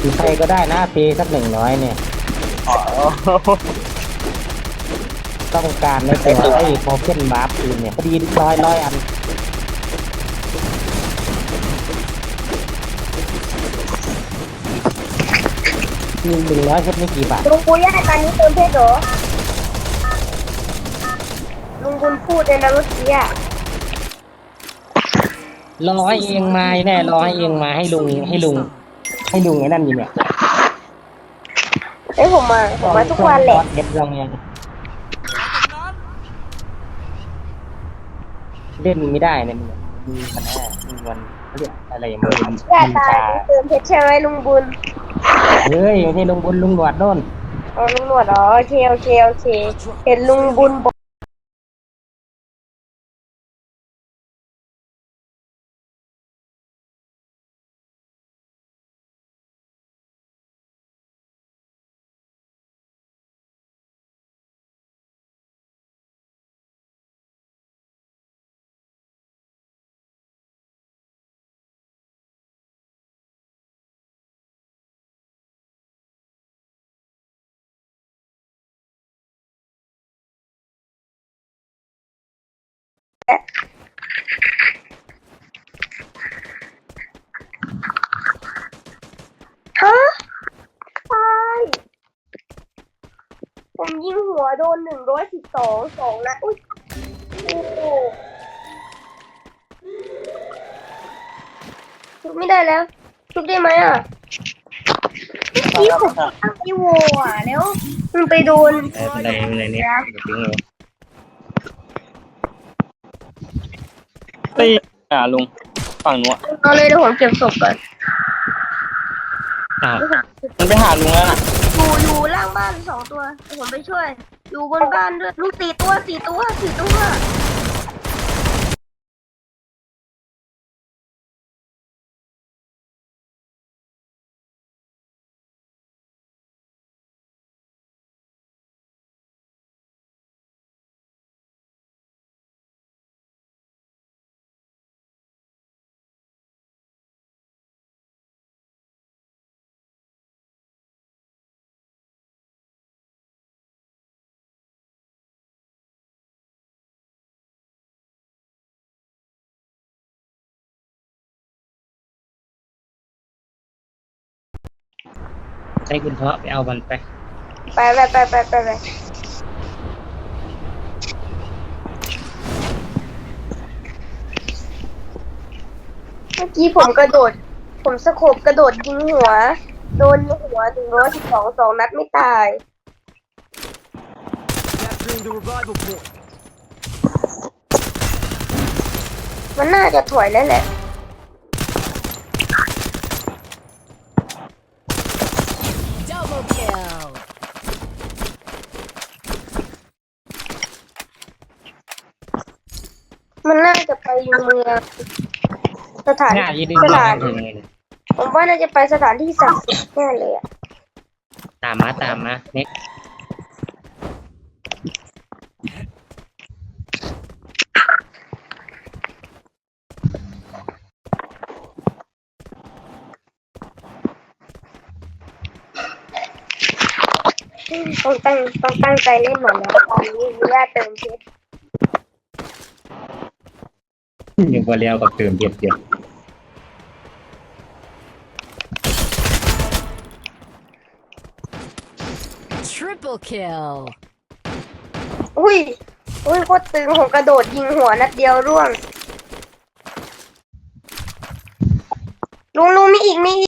ถือใครก็ได้นะปีสักหนึ่งร้อยเนี่ย อ๋อต้องการในตัวไอ้โมเคนบาร์ปืนเนี่ยพอดีร้อยร้อยอันยิงหนึ่งร้อยเพชรไม่กี่บาทลุงปุ้ยให้ตอนนี้เติมเพชรเหรอลุงบุญพูดเลยนะเมื่อกี้อะ รอให้เองมาแน่รอให้เองมาให้ลุงให้ลุง ให้ลุงไอ้นั่นอยู่เนี่ยเอ้ยผมมาผมมาทุกวันแหละเด็ดลองยังเล่นไม่ได้เนี่ยมันมีปัญหามีวันเขาเรียกอะไรมันเป็นอย่ามีตายชาเติมเพชรใช่ไหมลุงบุญเฮ้ยไม่ใช่ลุงบุญลุงหนวดโน่นอ๋อลุงหนวดอ๋อโอเคโอเคโอเคเห็นลุงบุญ ฮะตายผมยิงหัวโดนหนึ่งร้อยสิบสองสองนะ อุ้ยโอ้ชุบไม่ได้แล้วชุบได้ไหมอะเมื่อกี้ผมตั้งอีโวอะแล้วมันไปโดนเออเป็นไรเป็นไรเนี่ยเดี๋ยวทิ้งเลย ตีอ่าลุงฝั่งนู้นอะเอาเลยเดี๋ยวผมเก็บศพก่อนอ้าวมันไปหาลุงแล้วน่ะอยู่อยู่ล่างบ้านสองตัวเดี๋ยวผมไปช่วย อยู่บนบ้านด้วยลูกสี่ตัวสี่ตัวสี่ตัว ให้คุณเทาะไปเอามันไป ไปไปไปไปไปไปเมื่อกี้ผมกระโดด ผมสโคบกระโดดยิงหัว โดนหัวถึงร้อยสิบสองสองนัดไม่ตาย Capturing the revival point. มันน่าจะถอยแล้วแหละ kill. มันน่าจะไปเมืองสถานง่ายยิ่งสถานถึงเลยเนี่ยผมว่าน่าจะไปสถานที่ศักดิ์สิทธิ์แน่เลยอะตามมาตามมาเนี่ย ต้องตั้งต้องตั้งใจเล่นหน่อยนะตอนนี้มีว่าเติมเพชรอยู่บนเรียวกับเติมเบียดเบียด Triple kill. อุ้ย อุ้ยโคตรตึงผมกระโดดยิงหัวนัดเดียวร่วง ลุงลุงมีอีกมีอีก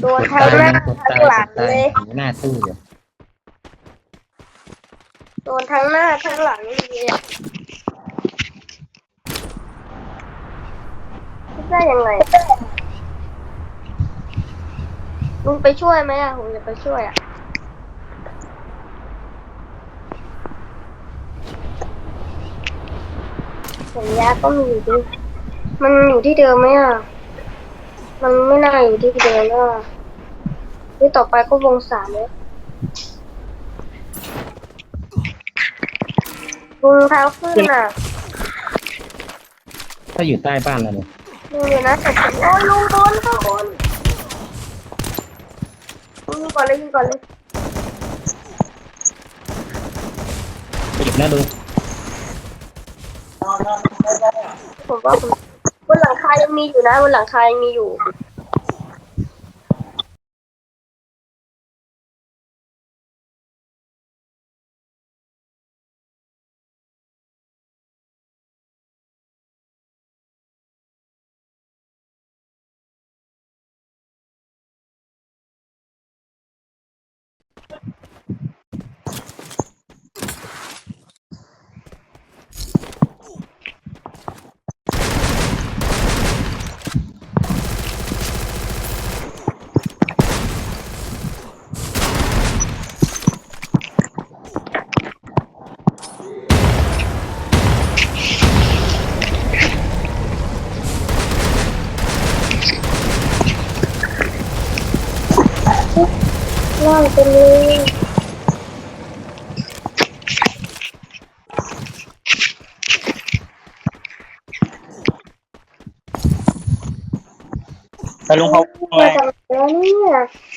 โดนทั้งหน้าคนทั้งตายหลัคนตายงเลยอยู่หน้าตู้อยู่โดนทั้งหน้าทั้งหลังเลยอะคิดได้ยังไงลุงไปช่วยไหมอะผมจะไปช่วยอะสัญญาก็มีอยู่ดิมันอยู่ที่เดิมไหมอะ มันไม่น่าอยู่ที่เดิมอะนี่ต่อไปก็วงสามเลยลุงเท้าขึ้นอะถ้าอยู่ใต้บ้านเราเนี่ยลุงเดี๋ยวนะแต่ผมโอ้ยลุงโดนข้างบนลุงยิงก่อนเลยยิงก่อนเลยไปหยุดนะดูผมว่าผม บนหลังคายังมีอยู่นะบนหลังคายังมีอยู่ เป็นเลยแต่ลุงเขาไงมาทำแล้วเนี่ย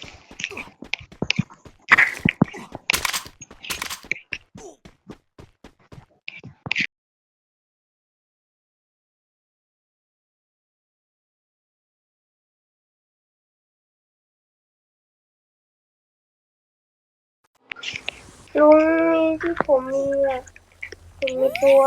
ลุงมีที่ผมมีอะผมมีตัว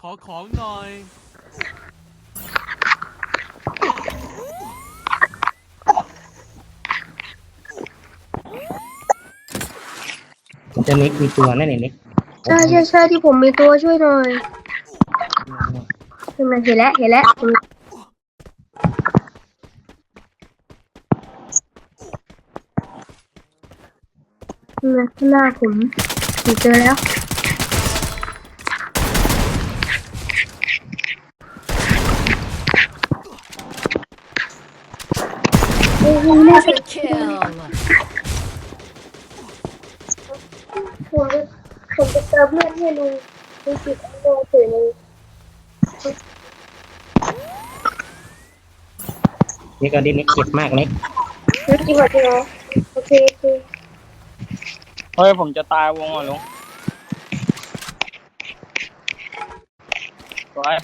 ขอของหน่อย มันจะนิกมีตัวนั่นเองนิกใช่ใช่ใช่ที่ผมมีตัวช่วยหน่อยเห็นไหมเห็นแล้วเห็นแล้วเห็นแล้วเห็นไหมข้างหน้าผมผมเจอแล้ว ดให้ลุงลุงติดอันโดเฉยเลยนิกเอาดินิกเจ็บมากนิกลุงจริงเหรอจริงเหรอโอเคโอเคเฮ้ยผมจะตายวงอะลุงสวย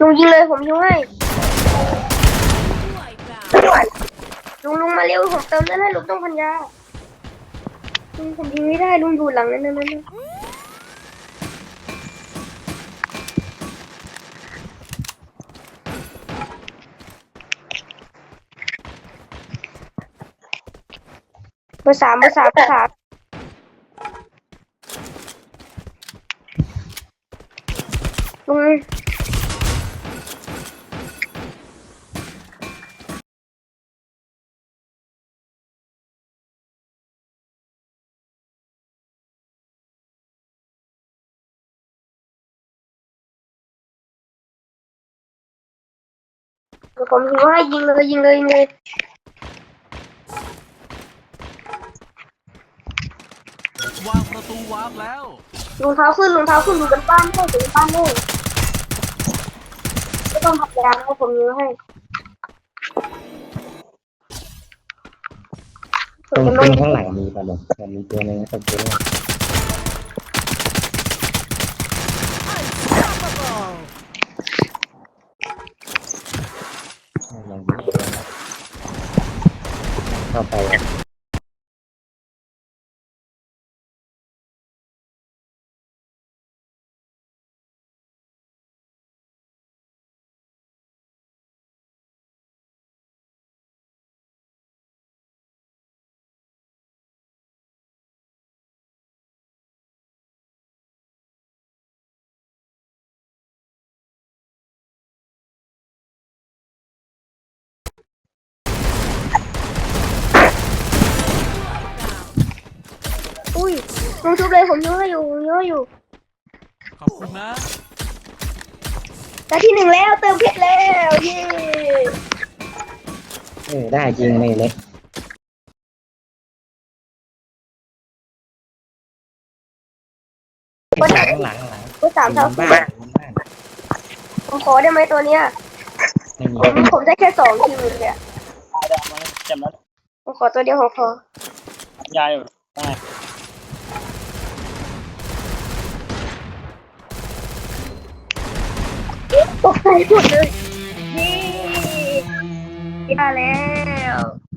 ลุงยิงเลยผมยิงให้ลุงลุงมาเร็วผมเติมเลือดให้ลุงต้องพันยาลุงผมยิงไม่ได้ลุงอยู่หลังนั้นนั่นนั่นเบอร์สามเบอร์สามเบอร์สามลุง ผมถือว่ายิงเลยยิงเลยยิงเลยวางประตูวาร์แล้วรองเท้าขึ้นรองเท้าขึ้นดูกันป้านโม่ถึงป้านโม่ไม่ต้องพักยาให้ผมยื้อให้ตรงตรงข้างหลังมีป่ะเนี่ยมันมีตัวนึงตรงตัวนึง เข้าไป อุ้ยลุงชุบเลยผมยื้อให้อยู่ยื้อให้อยู่ขอบคุณนะได้ที่หนึ่งแล้วเติมเพชรแล้วเย้เออได้จริงไม่เล็กคนหไหนลังหลังหลังคนสามบเท่านบ้านบนบ้านผมขอได้ไหมตัวเนี้ยไม่มีผมผมได้แค่สองคิวเลยอะตายแล้วมันเจ็บแล้วผมขอตัวเดียวผมขอ ยายอยู่ได้ ตกใจหมดเลยนี่มาแล้ว